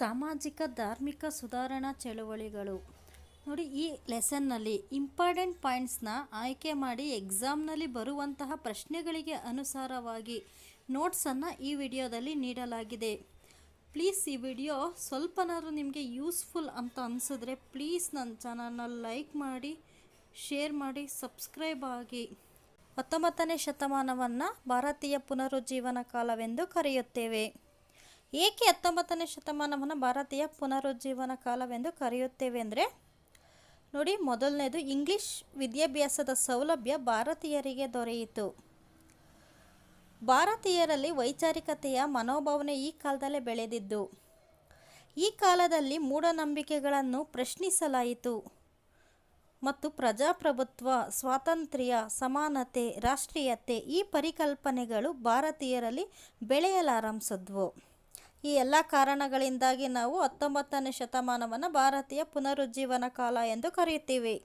ಸಾಮಾಜಿಕ ಧಾರ್ಮಿಕ ಸುಧಾರಣಾ ಚಳುವಳಿಗಳು. ನೋಡಿ, ಈ ಲೆಸನ್ನಲ್ಲಿ ಇಂಪಾರ್ಟೆಂಟ್ ಪಾಯಿಂಟ್ಸ್ನ ಆಯ್ಕೆ ಮಾಡಿ ಎಕ್ಸಾಮ್ನಲ್ಲಿ ಬರುವಂತಹ ಪ್ರಶ್ನೆಗಳಿಗೆ ಅನುಸಾರವಾಗಿ ನೋಟ್ಸನ್ನು ಈ ವಿಡಿಯೋದಲ್ಲಿ ನೀಡಲಾಗಿದೆ. ಪ್ಲೀಸ್ ಈ ವಿಡಿಯೋ ಸ್ವಲ್ಪನಾದರೂ ನಿಮಗೆ ಯೂಸ್ಫುಲ್ ಅಂತ ಅನಿಸಿದ್ರೆ ಪ್ಲೀಸ್ ನನ್ನ ಚಾನಲ್ನ ಲೈಕ್ ಮಾಡಿ ಶೇರ್ ಮಾಡಿ ಸಬ್ಸ್ಕ್ರೈಬ್ ಆಗಿ. ಹತ್ತೊಂಬತ್ತನೇ ಶತಮಾನವನ್ನು ಭಾರತೀಯ ಪುನರುಜ್ಜೀವನ ಕಾಲವೆಂದು ಕರೆಯುತ್ತೇವೆ. ಏಕೆ ಹತ್ತೊಂಬತ್ತನೇ ಶತಮಾನವನ್ನು ಭಾರತೀಯ ಪುನರುಜ್ಜೀವನ ಕಾಲವೆಂದು ಕರೆಯುತ್ತೇವೆ ಅಂದರೆ ನೋಡಿ ಮೊದಲನೇದು ಇಂಗ್ಲಿಷ್ ವಿದ್ಯಾಭ್ಯಾಸದ ಸೌಲಭ್ಯ ಭಾರತೀಯರಿಗೆ ದೊರೆಯಿತು. ಭಾರತೀಯರಲ್ಲಿ ವೈಚಾರಿಕತೆಯ ಮನೋಭಾವನೆ ಈ ಕಾಲದಲ್ಲೇ ಬೆಳೆದಿದ್ದು, ಈ ಕಾಲದಲ್ಲಿ ಮೂಢನಂಬಿಕೆಗಳನ್ನು ಪ್ರಶ್ನಿಸಲಾಯಿತು ಮತ್ತು ಪ್ರಜಾಪ್ರಭುತ್ವ, ಸ್ವಾತಂತ್ರ್ಯ, ಸಮಾನತೆ, ರಾಷ್ಟ್ರೀಯತೆ ಈ ಪರಿಕಲ್ಪನೆಗಳು ಭಾರತೀಯರಲ್ಲಿ ಬೆಳೆಯಲಾರಂಭಿಸಿದ್ವು. ಈ ಎಲ್ಲ ಕಾರಣಗಳಿಂದಾಗಿ ನಾವು ಹತ್ತೊಂಬತ್ತನೇ ಶತಮಾನವನ್ನು ಭಾರತೀಯ ಪುನರುಜ್ಜೀವನ ಕಾಲ ಎಂದು ಕರೆಯುತ್ತೀವಿ.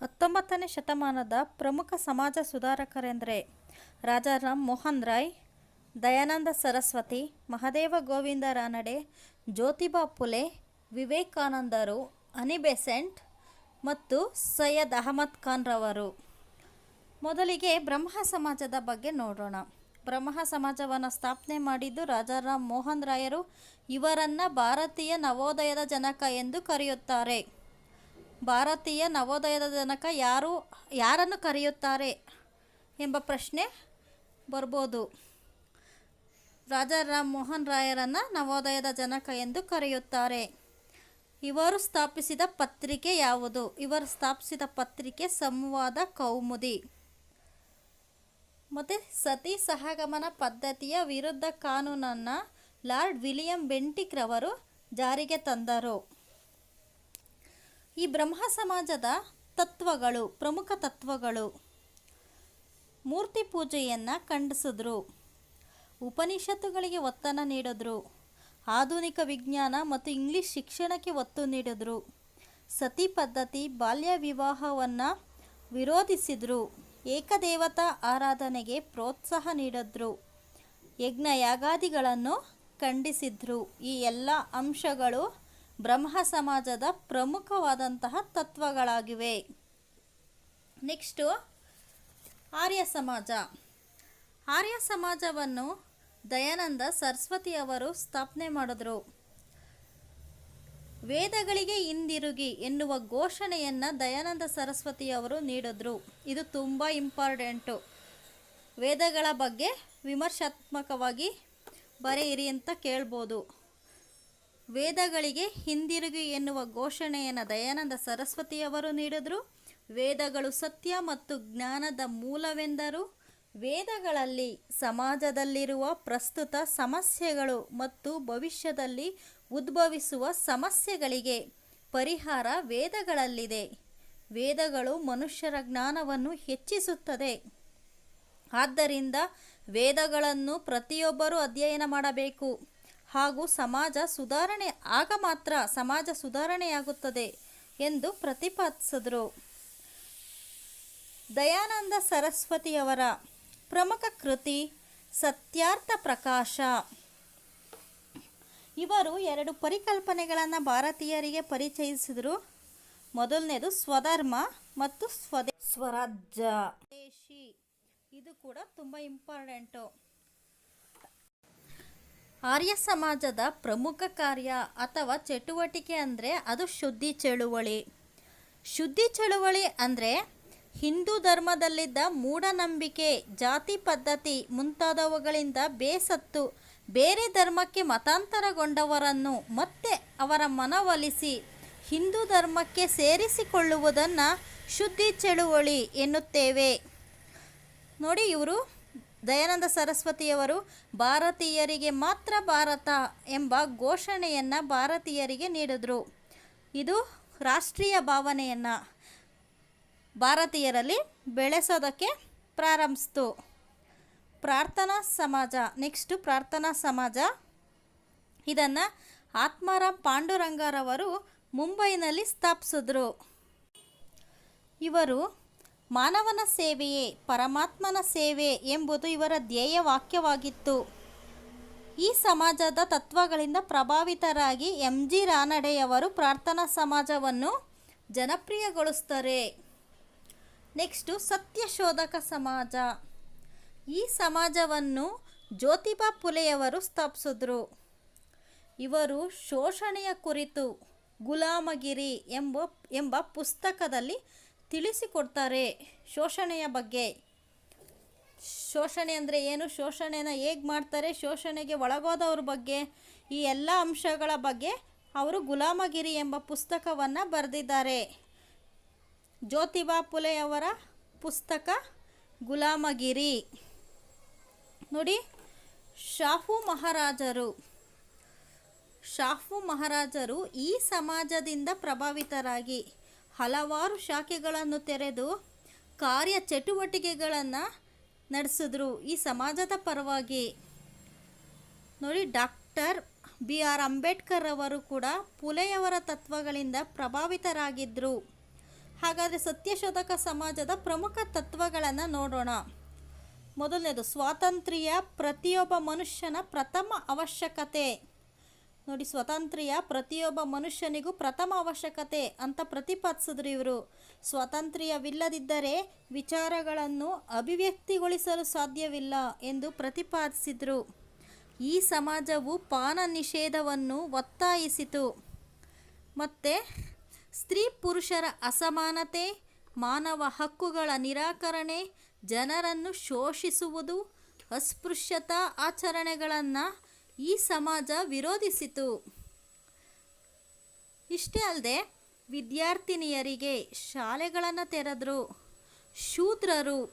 ಹತ್ತೊಂಬತ್ತನೇ ಶತಮಾನದ ಪ್ರಮುಖ ಸಮಾಜ ಸುಧಾರಕರೆಂದರೆ ರಾಜಾರಾಮ್ ಮೋಹನ್ ರಾಯ್, ದಯಾನಂದ ಸರಸ್ವತಿ, ಮಹದೇವ ಗೋವಿಂದ ರಾನಡೆ, ಜ್ಯೋತಿಬಾ ಫುಲೆ ವಿವೇಕಾನಂದರು ಅನಿಬೆಸೆಂಟ್ ಮತ್ತು ಸೈಯದ್ ಅಹಮದ್ ಖಾನ್ರವರು ಮೊದಲಿಗೆ ಬ್ರಹ್ಮ ಸಮಾಜದ ಬಗ್ಗೆ ನೋಡೋಣ. ಬ್ರಹ್ಮ ಸಮಾಜವನ್ನು ಸ್ಥಾಪನೆ ಮಾಡಿದ್ದು ರಾಜಾರಾಮ್ ಮೋಹನ್ ರಾಯರು. ಇವರನ್ನು ಭಾರತೀಯ ನವೋದಯದ ಜನಕ ಎಂದು ಕರೆಯುತ್ತಾರೆ. ಭಾರತೀಯ ನವೋದಯದ ಜನಕ ಯಾರು, ಯಾರನ್ನು ಕರೆಯುತ್ತಾರೆ ಎಂಬ ಪ್ರಶ್ನೆ ಬರ್ಬೋದು. ರಾಜಾರಾಮ್ ಮೋಹನ್ ರಾಯರನ್ನು ನವೋದಯದ ಜನಕ ಎಂದು ಕರೆಯುತ್ತಾರೆ. ಇವರು ಸ್ಥಾಪಿಸಿದ ಪತ್ರಿಕೆ ಯಾವುದು? ಇವರು ಸ್ಥಾಪಿಸಿದ ಪತ್ರಿಕೆ ಸಂವಾದ ಕೌಮುದಿ. ಮತ್ತು ಸತಿ ಸಹಗಮನ ಪದ್ಧತಿಯ ವಿರುದ್ಧ ಕಾನೂನನ್ನು ಲಾರ್ಡ್ ವಿಲಿಯಂ ಬೆಂಟಿಕ್ ರವರು ಜಾರಿಗೆ ತಂದರು. ಈ ಬ್ರಹ್ಮ ಸಮಾಜದ ತತ್ವಗಳು, ಪ್ರಮುಖ ತತ್ವಗಳು ಮೂರ್ತಿ ಪೂಜೆಯನ್ನು ಖಂಡಿಸಿದ್ರು. ಉಪನಿಷತ್ತುಗಳಿಗೆ ಒತ್ತನ್ನು ನೀಡಿದ್ರು. ಆಧುನಿಕ ವಿಜ್ಞಾನ ಮತ್ತು ಇಂಗ್ಲಿಷ್ ಶಿಕ್ಷಣಕ್ಕೆ ಒತ್ತು ನೀಡಿದ್ರು. ಸತಿ ಪದ್ಧತಿ ಬಾಲ್ಯ ವಿವಾಹವನ್ನು ವಿರೋಧಿಸಿದ್ರು. ಏಕದೇವತಾ ಆರಾಧನೆಗೆ ಪ್ರೋತ್ಸಾಹ ನೀಡಿದ್ರು. ಯಜ್ಞ ಯಾಗಾದಿಗಳನ್ನು ಖಂಡಿಸಿದ್ರು. ಈ ಎಲ್ಲ ಅಂಶಗಳು ಬ್ರಹ್ಮ ಸಮಾಜದ ಪ್ರಮುಖವಾದಂತಹ ತತ್ವಗಳಾಗಿವೆ. ನೆಕ್ಸ್ಟು, ಆರ್ಯ ಸಮಾಜ. ಆರ್ಯ ಸಮಾಜವನ್ನು ದಯಾನಂದ ಸರಸ್ವತಿ ಅವರು ಸ್ಥಾಪನೆ ಮಾಡಿದ್ರು. ವೇದಗಳಿಗೆ ಹಿಂದಿರುಗಿ ಎನ್ನುವ ಘೋಷಣೆಯನ್ನು ದಯಾನಂದ ಸರಸ್ವತಿಯವರು ನೀಡಿದ್ರು. ಇದು ತುಂಬ ಇಂಪಾರ್ಟೆಂಟು ವೇದಗಳ ಬಗ್ಗೆ ವಿಮರ್ಶಾತ್ಮಕವಾಗಿ ಬರೆಯಿರಿ ಅಂತ ಕೇಳ್ಬೋದು. ವೇದಗಳಿಗೆ ಹಿಂದಿರುಗಿ ಎನ್ನುವ ಘೋಷಣೆಯನ್ನು ದಯಾನಂದ ಸರಸ್ವತಿಯವರು ನೀಡಿದ್ರು. ವೇದಗಳು ಸತ್ಯ ಮತ್ತು ಜ್ಞಾನದ ಮೂಲವೆಂದರು. ವೇದಗಳಲ್ಲಿ ಸಮಾಜದಲ್ಲಿರುವ ಪ್ರಸ್ತುತ ಸಮಸ್ಯೆಗಳು ಮತ್ತು ಭವಿಷ್ಯದಲ್ಲಿ ಉದ್ಭವಿಸುವ ಸಮಸ್ಯೆಗಳಿಗೆ ಪರಿಹಾರ ವೇದಗಳಲ್ಲಿದೆ. ವೇದಗಳು ಮನುಷ್ಯರ ಜ್ಞಾನವನ್ನು ಹೆಚ್ಚಿಸುತ್ತದೆ. ಆದ್ದರಿಂದ ವೇದಗಳನ್ನು ಪ್ರತಿಯೊಬ್ಬರೂ ಅಧ್ಯಯನ ಮಾಡಬೇಕು. ಹಾಗೂ ಸಮಾಜ ಸುಧಾರಣೆ ಆಗ ಮಾತ್ರ ಸಮಾಜ ಸುಧಾರಣೆಯಾಗುತ್ತದೆ ಎಂದು ಪ್ರತಿಪಾದಿಸಿದರು. ದಯಾನಂದ ಸರಸ್ವತಿಯವರ ಪ್ರಮುಖ ಕೃತಿ ಸತ್ಯಾರ್ಥ ಪ್ರಕಾಶ. ಇವರು ಎರಡು ಪರಿಕಲ್ಪನೆಗಳನ್ನು ಭಾರತೀಯರಿಗೆ ಪರಿಚಯಿಸಿದರು. ಮೊದಲನೇದು ಸ್ವಧರ್ಮ ಮತ್ತು ಸ್ವದೇ, ಸ್ವರಾಜ್ಯ. ದೇಶಿ. ಇದು ಕೂಡ ತುಂಬ ಇಂಪಾರ್ಟೆಂಟು. ಆರ್ಯ ಸಮಾಜದ ಪ್ರಮುಖ ಕಾರ್ಯ ಅಥವಾ ಚಟುವಟಿಕೆ ಅಂದರೆ ಅದು ಶುದ್ಧಿ ಚಳುವಳಿ. ಶುದ್ಧಿ ಚಳುವಳಿ ಅಂದರೆ ಹಿಂದೂ ಧರ್ಮದಲ್ಲಿದ್ದ ಮೂಢನಂಬಿಕೆ, ಜಾತಿ ಪದ್ಧತಿ ಮುಂತಾದವುಗಳಿಂದ ಬೇಸತ್ತು ಬೇರೆ ಧರ್ಮಕ್ಕೆ ಮತಾಂತರಗೊಂಡವರನ್ನು ಮತ್ತೆ ಅವರ ಮನವೊಲಿಸಿ ಹಿಂದೂ ಧರ್ಮಕ್ಕೆ ಸೇರಿಸಿಕೊಳ್ಳುವುದನ್ನು ಶುದ್ಧಿ ಚಳುವಳಿ ಎನ್ನುತ್ತೇವೆ. ನೋಡಿ ಇವರು, ದಯಾನಂದ ಸರಸ್ವತಿಯವರು, ಭಾರತೀಯರಿಗೆ ಮಾತ್ರ ಭಾರತ ಎಂಬ ಘೋಷಣೆಯನ್ನು ಭಾರತೀಯರಿಗೆ ನೀಡಿದರು. ಇದು ರಾಷ್ಟ್ರೀಯ ಭಾವನೆಯನ್ನು ಭಾರತೀಯರಲ್ಲಿ ಬೆಳೆಸೋದಕ್ಕೆ ಪ್ರಾರಂಭಿಸ್ತು. ಪ್ರಾರ್ಥನಾ ಸಮಾಜ ನೆಕ್ಸ್ಟು ಪ್ರಾರ್ಥನಾ ಸಮಾಜ. ಇದನ್ನು ಆತ್ಮಾರಾಮ್ ಪಾಂಡುರಂಗರವರು ಮುಂಬೈನಲ್ಲಿ ಸ್ಥಾಪಿಸಿದ್ರು. ಇವರು ಮಾನವನ ಸೇವೆಯೇ, ಪರಮಾತ್ಮನ ಸೇವೆ ಎಂಬುದು ಇವರ ಧ್ಯೇಯ ವಾಕ್ಯವಾಗಿತ್ತು. ಈ ಸಮಾಜದ ತತ್ವಗಳಿಂದ ಪ್ರಭಾವಿತರಾಗಿ ಎಂ ಜಿ ರಾನಡೆಯವರು ಪ್ರಾರ್ಥನಾ ಸಮಾಜವನ್ನು ಜನಪ್ರಿಯಗೊಳಿಸ್ತಾರೆ. ನೆಕ್ಸ್ಟು ಸತ್ಯಶೋಧಕ ಸಮಾಜ. ಈ ಸಮಾಜವನ್ನು ಜ್ಯೋತಿಬಾ ಫುಲೆಯವರು ಸ್ಥಾಪಿಸಿದ್ರು. ಇವರು ಶೋಷಣೆಯ ಕುರಿತು ಗುಲಾಮಗಿರಿ ಎಂಬ ಎಂಬ ಪುಸ್ತಕದಲ್ಲಿ ತಿಳಿಸಿಕೊಡ್ತಾರೆ ಶೋಷಣೆಯ ಬಗ್ಗೆ. ಶೋಷಣೆ ಅಂದರೆ ಏನು? ಶೋಷಣೆನ ಹೇಗೆ ಮಾಡ್ತಾರೆ? ಶೋಷಣೆಗೆ ಒಳಗೋದವ್ರ ಬಗ್ಗೆ, ಈ ಎಲ್ಲ ಅಂಶಗಳ ಬಗ್ಗೆ ಅವರು ಗುಲಾಮಗಿರಿ ಎಂಬ ಪುಸ್ತಕವನ್ನು ಬರೆದಿದ್ದಾರೆ. ಜ್ಯೋತಿಬಾ ಫುಲೆಯವರ ಪುಸ್ತಕ ಗುಲಾಮಗಿರಿ. ನೋಡಿ ಶಾಹು ಮಹಾರಾಜರು ಶಾಹು ಮಹಾರಾಜರು ಈ ಸಮಾಜದಿಂದ ಪ್ರಭಾವಿತರಾಗಿ ಹಲವಾರು ಶಾಖೆಗಳನ್ನು ತೆರೆದು ಕಾರ್ಯ ಚಟುವಟಿಕೆಗಳನ್ನು ನಡೆಸಿದ್ರು. ಈ ಸಮಾಜದ ಪರವಾಗಿ ನೋಡಿ, ಡಾಕ್ಟರ್ ಬಿ ಆರ್ ಅಂಬೇಡ್ಕರ್ ಅವರು ಕೂಡ ಪುಲೆಯವರ ತತ್ವಗಳಿಂದ ಪ್ರಭಾವಿತರಾಗಿದ್ದರು ಹಾಗಾದರೆ ಸತ್ಯಶೋಧಕ ಸಮಾಜದ ಪ್ರಮುಖ ತತ್ವಗಳನ್ನು ನೋಡೋಣ. ಮೊದಲನೇದು, ಸ್ವಾತಂತ್ರ್ಯ ಪ್ರತಿಯೊಬ್ಬ ಮನುಷ್ಯನ ಪ್ರಥಮ ಅವಶ್ಯಕತೆ. ನೋಡಿ, ಸ್ವಾತಂತ್ರ್ಯ ಪ್ರತಿಯೊಬ್ಬ ಮನುಷ್ಯನಿಗೂ ಪ್ರಥಮ ಅವಶ್ಯಕತೆ ಅಂತ ಪ್ರತಿಪಾದಿಸಿದ್ರು ಇವರು. ಸ್ವಾತಂತ್ರ್ಯವಿಲ್ಲದಿದ್ದರೆ ವಿಚಾರಗಳನ್ನು ಅಭಿವ್ಯಕ್ತಿಗೊಳಿಸಲು ಸಾಧ್ಯವಿಲ್ಲ ಎಂದು ಪ್ರತಿಪಾದಿಸಿದರು. ಈ ಸಮಾಜವು ಪಾನ ನಿಷೇಧವನ್ನು ಒತ್ತಾಯಿಸಿತು. ಮತ್ತು, ಸ್ತ್ರೀ ಪುರುಷರ ಅಸಮಾನತೆ, ಮಾನವ ಹಕ್ಕುಗಳ ನಿರಾಕರಣೆ ಜನರನ್ನು ಶೋಷಿಸುವುದು ಅಸ್ಪೃಶ್ಯತಾ ಆಚರಣೆಗಳನ್ನು ಈ ಸಮಾಜ ವಿರೋಧಿಸಿತು. ಇಷ್ಟೇ ಅಲ್ಲದೆ ವಿದ್ಯಾರ್ಥಿನಿಯರಿಗೆ ಶಾಲೆಗಳನ್ನು ತೆರೆದರು. ಶೂದ್ರರು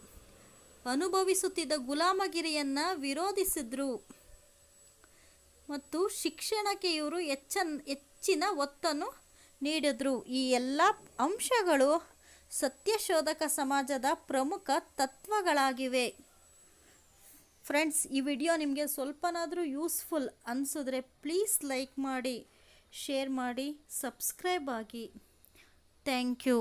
ಅನುಭವಿಸುತ್ತಿದ್ದ ಗುಲಾಮಗಿರಿಯನ್ನು ವಿರೋಧಿಸಿದ್ರು. ಮತ್ತು ಶಿಕ್ಷಣಕ್ಕೆ ಇವರು ಹೆಚ್ಚನ್ ಹೆಚ್ಚಿನ ಒತ್ತನ್ನು ನೀಡಿದ್ರು. ಈ ಎಲ್ಲ ಅಂಶಗಳು ಸತ್ಯಶೋಧಕ ಸಮಾಜದ ಪ್ರಮುಖ ತತ್ವಗಳಾಗಿವೆ. ಫ್ರೆಂಡ್ಸ್ ಈ ವಿಡಿಯೋ ನಿಮಗೆ ಸ್ವಲ್ಪನಾದರೂ ಯೂಸ್ಫುಲ್ ಅನಿಸಿದ್ರೆ ಪ್ಲೀಸ್ ಲೈಕ್ ಮಾಡಿ ಶೇರ್ ಮಾಡಿ ಸಬ್ಸ್ಕ್ರೈಬ್ ಆಗಿ. Thank you